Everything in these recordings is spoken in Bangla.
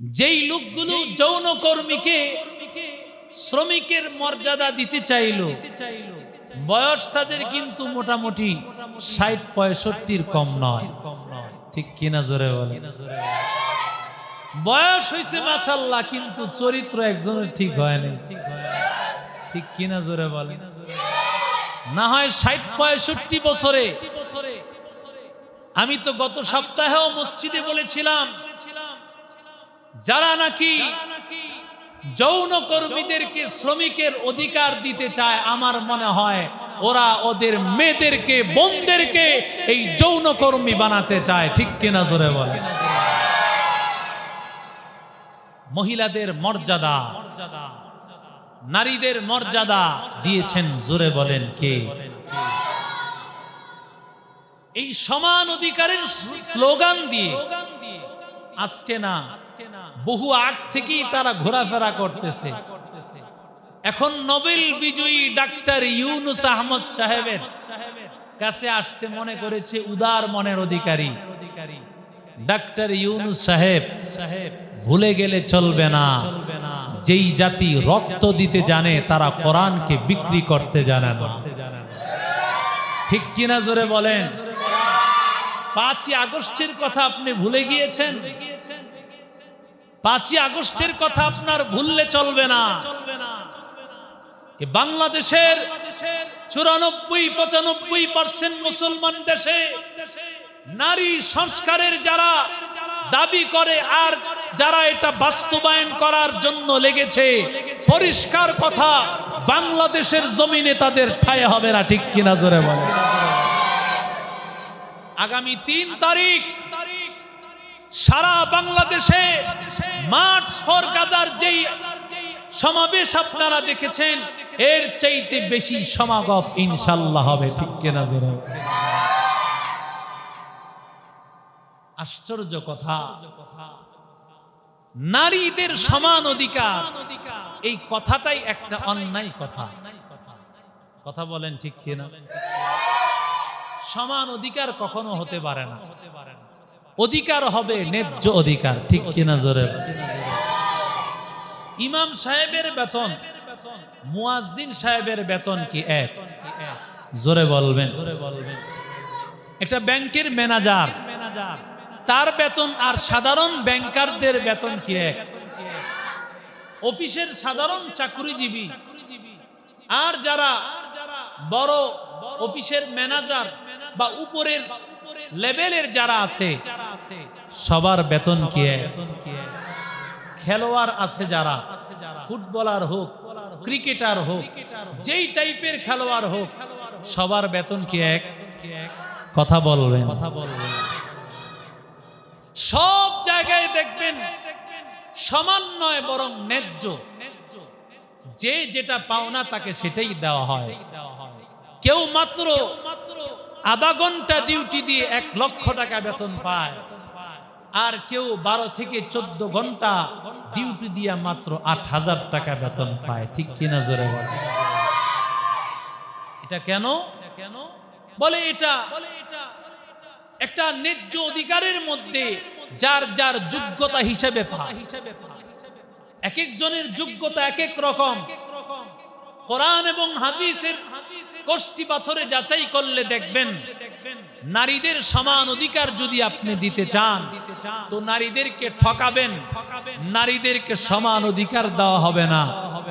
যেই লোকগুলো যৌন কর্মীকে শ্রমিকের মর্যাদা দিতে চাইল বয়স তাদের কিন্তু মোটামুটি ষাট পঁয়ষট্টির কম নয়। ঠিক কিনা জোরে বলে বয়স হয়েছে মাসাল্লাহ কিন্তু চরিত্র একজনের ঠিক হয় নাই। ঠিক কিনা জোরে বলে না হয় ষাট পঁয়ষট্টি বছরে। আমি তো গত সপ্তাহেও মসজিদে বলেছিলাম যারা নাকি যৌন কর্মীদেরকে শ্রমিকের অধিকার দিতে চায়, আমার মনে হয় ওরা ওদের মেয়েদেরকে, বোনদেরকে এই যৌন কর্মী বানাতে চায়। ঠিক কিনা জোরে বলে মহিলাদের মর্যাদা, নারীদের মর্যাদা দিয়েছেন জোরে বলেন কে? এই সমান অধিকারের স্লোগান দিয়ে আজকে না। বহু আগ থেকেই তারা ঘোরাফেরা করতেছে। এখন নোবেল বিজয়ী ডাক্তার ইউনুস আহমদ সাহেবের কাছে আসছে মনে করেছে উদার মনের অধিকারী। ডাক্তার ইউনুস সাহেব সাহেব, ভুলে গেলে চলবে না। যেই জাতি রক্ত দিতে জানে, তারা কোরআনকে বিক্রি করতে জানে না। ঠিক কিনা জোরে বলেন? পাঁচই আগস্টের কথা আপনি ভুলে গিয়েছেন? পাঁচই আগস্টের কথা আপনার ভুললে চলবে না। বাংলাদেশের চুরানব্বই, পঁচানব্বই পার্সেন্ট মুসলমান দেশে নারী সংস্কারের যারা দাবি করে আর যারা এটা বাস্তবায়ন করার জন্য লেগেছে, পরিষ্কার কথা, বাংলাদেশের জমিনে তাদের ঠায় হবে না, ঠিক কিনা জোরে বলে আগামী তিন তারিখ সারা বাংলাদেশে মার্চ ফর গাজার যেই সমাবেশ আপনারা দেখেছেন, এর চাইতে বেশি সমাগম ইনশাল্লাহ হবে, ঠিক কিনা জোরে? আশ্চর্য কথা। নারীদের সমান অধিকার, এই কথাটাই একটা অন্যায় কথা। কথা বলেন ঠিক কিনা? সমান অধিকার কখনো হতে পারে না। অধিকার হবে ন্যায্য অধিকার, ঠিক কিনা জোরে? ইমাম সাহেবের বেতন, মুয়াজ্জিন সাহেবের বেতন কি এক? জোরে বলবেন। জোরে বলবেন একটা ব্যাংকের ম্যানেজার ম্যানেজার, তার বেতন আর সাধারণ ব্যাংকারদের বেতন কি এক? অফিসের সাধারণ চাকরিজীবী, আর যারা বড় অফিসের ম্যানেজার বা উপরের লেভেলের যারা আছে সবার বেতন কি খেলোয়াড় আছে যারা ফুটবলার হোক ক্রিকেটার হোক যেই টাইপের খেলোয়াড় হোক সবার বেতন কি এক? কথা বলবেন। কথা বলবেন। সব জায়গায় দেখবেন সমান নয় বরং ন্যায্য। যে যেটা পাওনা তাকে সেটাই দেওয়া হয়। কেউ মাত্র আধা ঘণ্টা ডিউটি দিয়ে এক লক্ষ টাকা বেতন পায়। আর কেউ বারো থেকে চোদ্দ ঘণ্টা ডিউটি দিয়ে মাত্র আট হাজার টাকা বেতন পায়। ঠিক কিনা জোরে বলে এটা কেন? কেন বলে এটা বলে এটা একটা ন্যায্য অধিকারের মধ্যে যার যার যোগ্যতা হিসেবে পায়। এক একজনের যোগ্যতা এক এক রকম। কোরআন এবং হাদিসের কষ্টি পাথরে যাচাই করলে দেখবেন, নারীদের সমান অধিকার যদি আপনি দিতে চান, তো নারীদেরকে ঠকাবেন, নারীদেরকে সমান অধিকার দেওয়া হবে না।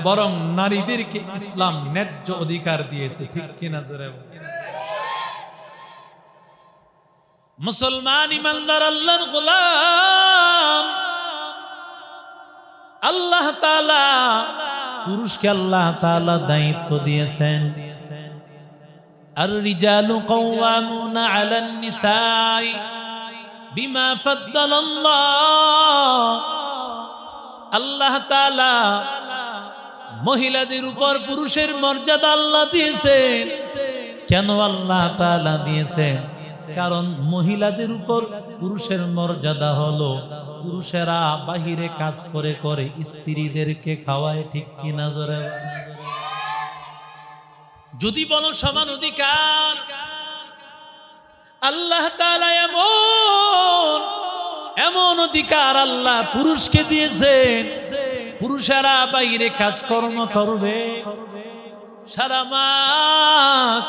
বরং নারীদেরকে ইসলাম ন্যায্য অধিকার দিয়েছে, ঠিক কিনা জোরে মুসলমান ইমানদার, আল্লাহর গোলাম। আল্লাহ তাআলা পুরুষকে আল্লাহ তাআলা দায়িত্ব দিয়েছেন। আর রিজালু কাওয়ামুনা আলান নিসাই বিমা ফাদ্দালাল্লাহ আল্লাহ তাআলা মহিলাদের উপর পুরুষের মর্যাদা আল্লাহ দিয়েছেন। কেন আল্লাহ তাআলা দিয়েছেন? কারণ মহিলাদের উপর পুরুষের মর্যাদা হলো পুরুষেরা বাহিরে কাজ করে করে স্ত্রীদেরকে খাওয়ায় ঠিক কিনা ধরে যদি বলো সমান অধিকার, আল্লাহ এমন এমন অধিকার আল্লাহ পুরুষকে দিয়েছেন, পুরুষেরা বাইরে কাজকর্ম করবে, সারা মাস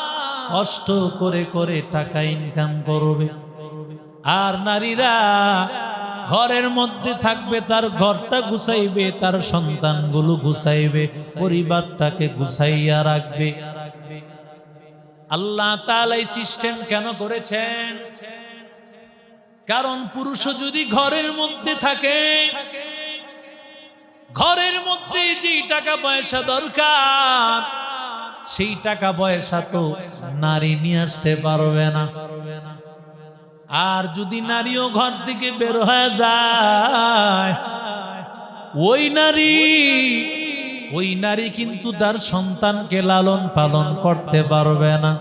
কষ্ট করে করে টাকা ইনকাম করবে। আর নারীরা ঘরের মধ্যে থাকবে, তার ঘরটা গুছাইবে, তার সন্তানগুলো গুছাইবে, পরিবারটাকে গুছাইয়া রাখবে। আল্লাহ তালাই সিস্টেম কেন করেছেন? কারণ পুরুষও যদি ঘরের মধ্যে থাকে, ঘরের মধ্যে যেই টাকা পয়সা দরকার, সেই টাকা পয়সা তো নারী নিয়ে আসতে পারবে না। আর যদি নারীও ঘর থেকে বের হয়ে যায়, ওই নারী ওই নারী কিন্তু তার সন্তানকে লালন পালন করতে পারবে না।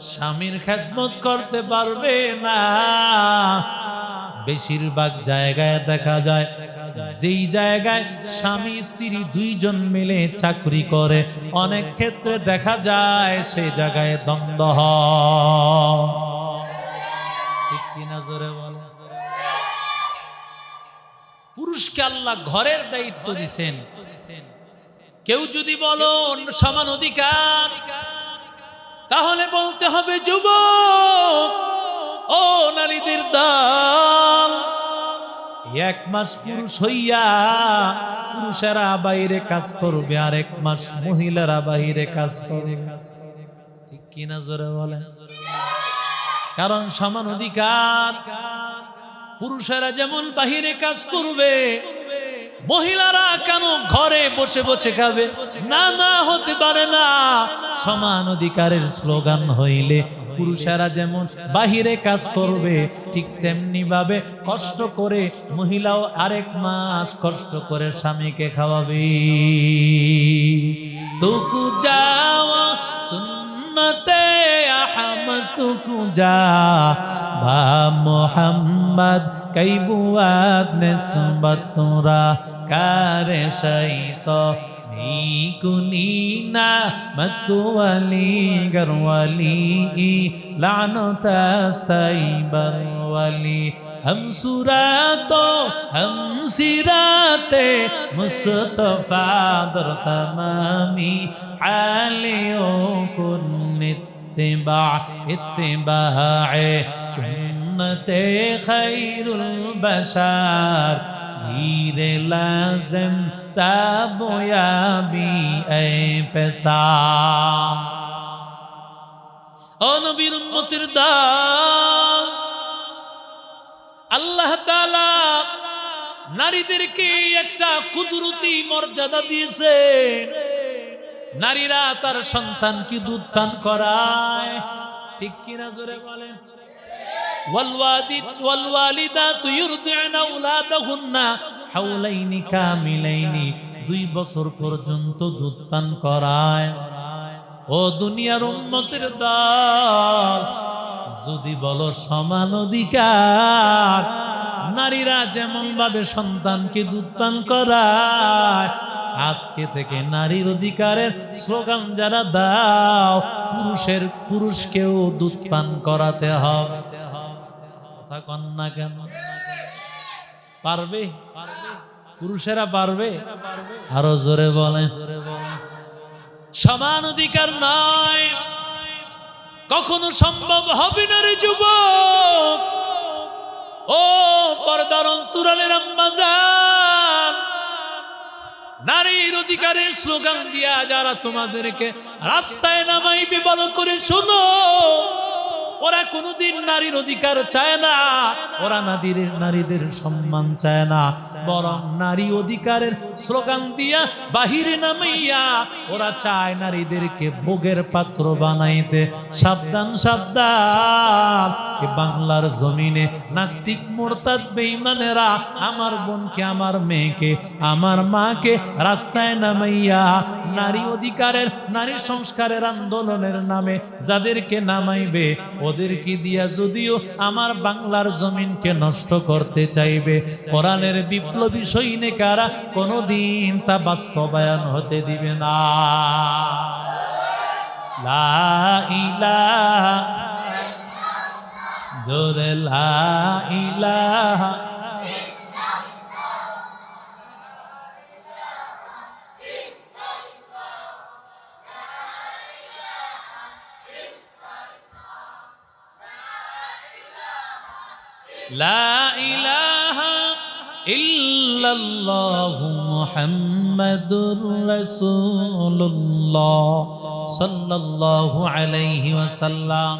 স্বামীর খেদমত করতে পারবে না। বেশিরভাগ জায়গায় দেখা যায়, যেই জায়গায় স্বামী, স্ত্রী দুইজন মিলে চাকরি করে, অনেক ক্ষেত্রে দেখা যায় সেই জায়গায় দ্বন্দ্ব হয়। ঠিক কিনা জোরে বলে? পুরুষকে আল্লাহ ঘরের দায়িত্ব দিছেন কেউ যদি বলো সমান অধিকার, তাহলে বলতে হবে যুব ও নারীদের দল। এক মাস পুরুষ হইয়া পুরুষেরা বাইরে কাজ করবে, আর এক মাস মহিলারা বাইরে কাজ করবে। ঠিক কিনা জোরে বলে কারণ সমান অধিকার, পুরুষেরা যেমন বাহিরে কাজ করবে মহিলারা কেন ঘরে বসে বসে খাবে? না না, হতে পারে না। সমান অধিকারের স্লোগান হইলে পুরুষেরা যেমন বাহিরে কাজ করবে, ঠিক তেমনি ভাবে কষ্ট করে মহিলাও আরেক মাস কষ্ট করে স্বামীকে খাওয়াবে। তুকু যাওয়া সুন্নতে আহমদ যা বা মোহাম্মদ, কই বুয়াদ নিসবত তোরা। কারে শাইত কুনিনা মতুয়ালি গরওয়ালি লানতাস্তাইবার ہم سورات ہم سیرات مصطفیٰ در تمامی عالیوں کو اتباع اتباع سنت خیر البشار گیر لازم تاب یابی اے پسا او نبی امتر دار আল্লাহ তাআলা নারীদেরকে একটা কুদরতি মর্যাদা দিয়েছে নারীরা তার সন্তানকে দুধ পান করায় ঠিক কিনা জোরে বলেন والوالد والوالدات يرضعن أولادهن حولين كاملين দুই বছর পর্যন্ত দুধ পান করায় ও দুনিয়ার উন্মতের দল যদি বলো সমান অধিকার, নারীরা যেমন ভাবে সন্তানকে দুধ করায়, আজকে থেকে নারীর অধিকারের স্লোগান যারা দাও, পুরুষের পুরুষকেও দুধ করাতে হবে। কথা কন না কেন? পারবে? পুরুষেরা পারবে? আরও জোরে বলে সমান অধিকার নয়। কখনো সম্ভব হবে না রে যুবক। ও পর্দার অন্তরালের আম্মাজান। নারীর অধিকারের স্লোগান দিয়া যারা তোমাদেরকে রাস্তায় নামাইবে ভালো করে শোনো। ওরা কোনোদিন নারীর অধিকার চায় না, ওরা নারীর নারীদের সম্মান চায় না। বরং নারী অধিকারের স্লোগান দিয়া বাহিরে নামাইয়া ওরা চায় নারীদেরকে ভোগের পাত্র বানাইতে। সাবধান সাবধান। বাংলার জমিনে নাস্তিক, মোরতাদ, বেঈমানেরা আমার বোনকে, আমার মেয়েকে, আমার মাকে রাস্তায় নামাইয়া নারী অধিকারের, নারী সংস্কারের আন্দোলনের নামে যাদেরকে নামাইবে, ওদেরকে দিয়া যদিও আমার বাংলার জমিনকে নষ্ট করতে চাইবে, কোরআনের বিপ্লবী সৈনিকারা কোনোদিন তা বাস্তবায়ন হতে দিবে না লা ইলাহা জোরে লা ইলাহা لا إله ইল্লাল্লাহু মুহাম্মাদুর রাসূলুল্লাহ সাল্লাল্লাহু আলাইহি ওয়াসাল্লাম।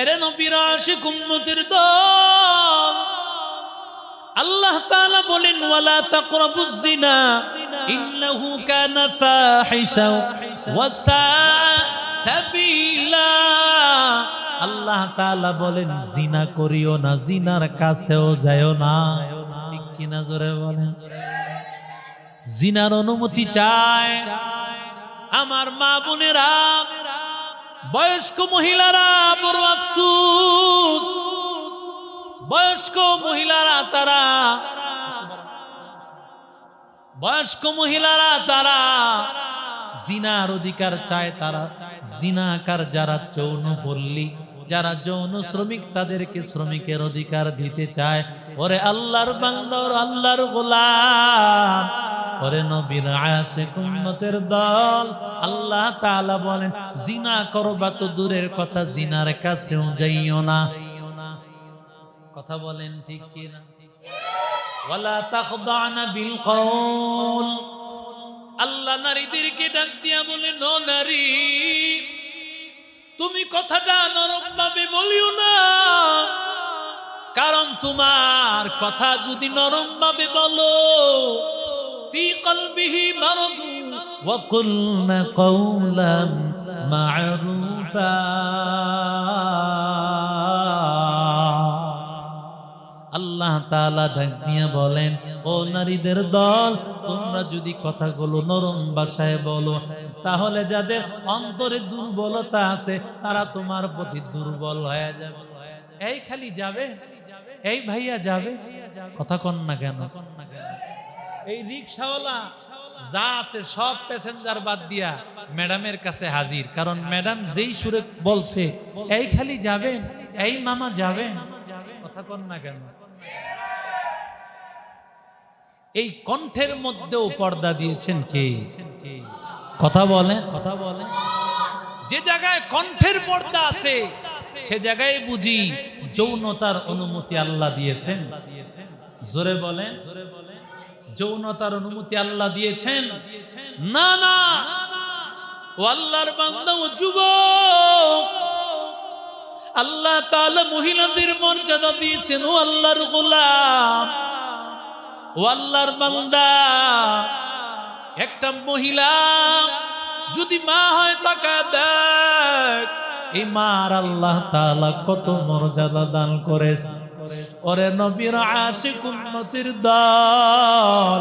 এরে নবীর আশিক উম্মতের দল, আল্লাহ তাআলা বলেন, ওয়ালা তাকরাবুজ জিনা ইন্নাহু কানা ফাহিশা ওয়া আল্লাহ তাআলা বলেন, জিনা করিও না, জিনার কাছেও যায়ও না। ঠিক কিনা জোরে বলেন? জিনার অনুমতি চায় আমার মা বোনেরা, বয়স্ক মহিলারা, বড় আফসুস। বয়স্ক মহিলারা তারা, বয়স্ক মহিলারা তারা জিনার অধিকার চায়, তারা জিনাকার যারা যৌন বললি যারা যৌন শ্রমিক তাদেরকে শ্রমিকের অধিকার দিতে চায়। ওরে আল্লাহর বান্দর আল্লাহর গোলাম। ওরে নবীর আশিক উম্মতের দল। আল্লাহ তাআলা বলেন, জিনা করবা তো দূরের কথা, জিনার কাছেও যাইও না। কথা বলেন ঠিক কি না ওয়ালা তাখদানা বিল কওল। আল্লাহ নারীদেরকে ডাক দিয়া বলে, ন নারী তুমি কথাটা নরম ভাবে বলিও না। কারণ তোমার কথা যদি নরম ভাবে বলো, ফি কলবিহি মারদু ওয়া কুলনা কওলাম মা'রুফা। আল্লাহ তাআলা ডাক দিয়ে বলেন, ও নারীদের দল, তোমরা যদি কথাগুলো নরম ভাষায় বলো, তাহলে যাদের অন্তরে দুর্বলতা আছে, তারা তোমার প্রতি দুর্বল হয়ে যাবে। এই খালি যাবে? এই ভাইয়া যাবে? কথা কন না কেন? এই রিক্সাওয়ালা যা আছে সব প্যাসেঞ্জার বাদ দিয়া ম্যাডামের কাছে হাজির, কারণ ম্যাডাম যেই সুরে বলছে, এই খালি যাবেন, এই মামা যাবেন। কথা কন না কেন? এই কণ্ঠের মধ্যেও পর্দা দিয়েছেন কে? কথা বলেন। কথা বলেন। যে জায়গায় কণ্ঠের পর্দা আছে সে জায়গায় বুঝি যৌনতার অনুমতি আল্লাহ দিয়েছেন। জোরে বলেন। যৌনতার অনুমতি আল্লাহ দিয়েছেন। না না। ও আল্লাহর বান্দা ও যুবক। আল্লাহ তাআলা মহিলাদের মর্যাদা দিয়েছেন, ও আল্লাহর গোলাম। ও আল্লাহর বান্দা। একটা মহিলা যদি মা হয় তাকা দেখ, এই মার আল্লাহ তাআলা কত মর্যাদা দান করেছে। ওরে নবীর আশিক উম্মতির দল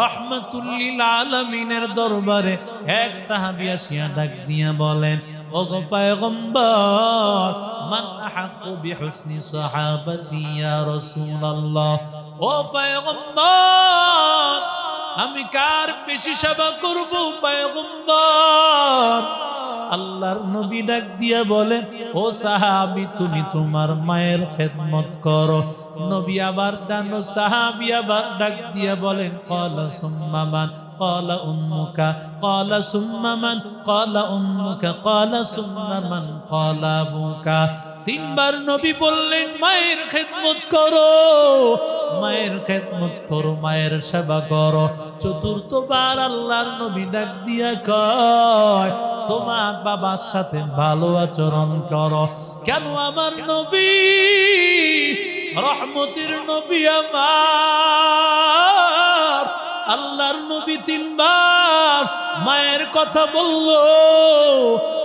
রহমতুল্লিল আলমিনের দরবারে এক সাহাবী আসিয়া ডাক দিয়া বলেন ওগো পয়গম্বর, মান আহাক্কু বিহুসনি সাহাবাতি ইয়া রাসূলুল্লাহ। ও পয়গম্বর, আমি কার বেশি সেবা করব পয়গম্বর? আল্লাহর নবী ডাক দিয়া বলেন, ও সাহাবি, তুমি তোমার মায়ের খেদমত করো। নবী আবার ডানো, সাহাবি আবার ডাক দিয়া বলেন, কলা সুম্মামান قال أمك قال ثم من قال أمك قال ثم من قال أبوك তিনবার নবী বললেন মায়ের খেদমত করো মায়ের খেদমত করো মায়ের সেবা করো চতুর্থবার আল্লাহর নবী ডাক দিয়া কয় তোমার বাবার সাথে ভালো আচরণ করো কেন আমার নবী রহমতের নবী আমার আল্লাহর নবী তিনবার মায়ের কথা বলল।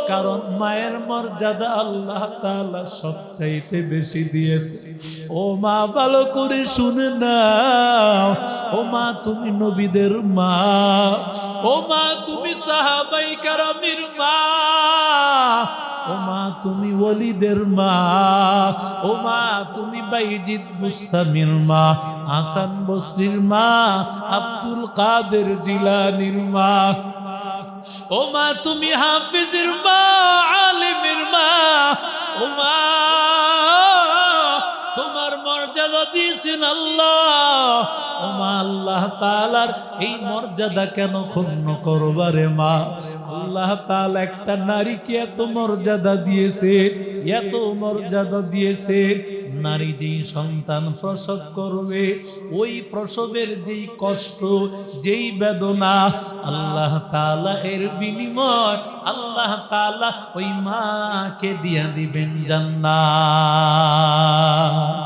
কারণ মায়ের মর্যাদা আল্লাহ তাআলা সবচাইতে বেশি দিয়েছে। ও মা, ভালো করে শুনে নাও। ও মা, তুমি নবীদের মা। ও মা, তুমি সাহাবাই কারামির মা। ও মা তুমি ওলিদের মা ও মা তুমি বাইজিদ মুস্তামির মা, আসান বসরির মা, আব্দুল কাদের জিলানির মা। ও মা তুমি হাফিজের মা, আলিমের মা ও মা মর্যাদা দিয়েছেন আল্লাহ। ও মা আল্লাহ তাআলার এই মর্যাদা কেন ক্ষুণ্ণ করবারে মা? আল্লাহ তাআলা একটা নারীকে এত মর্যাদা দিয়েছে, এত মর্যাদা দিয়েছে। নারী যেই সন্তান প্রসব করবে, ওই প্রসবের যেই কষ্ট, যেই বেদনা, আল্লাহ তাআলা এর বিনিময় আল্লাহ তাআলা ওই মাকে দিয়া দিবেন জান্নাত।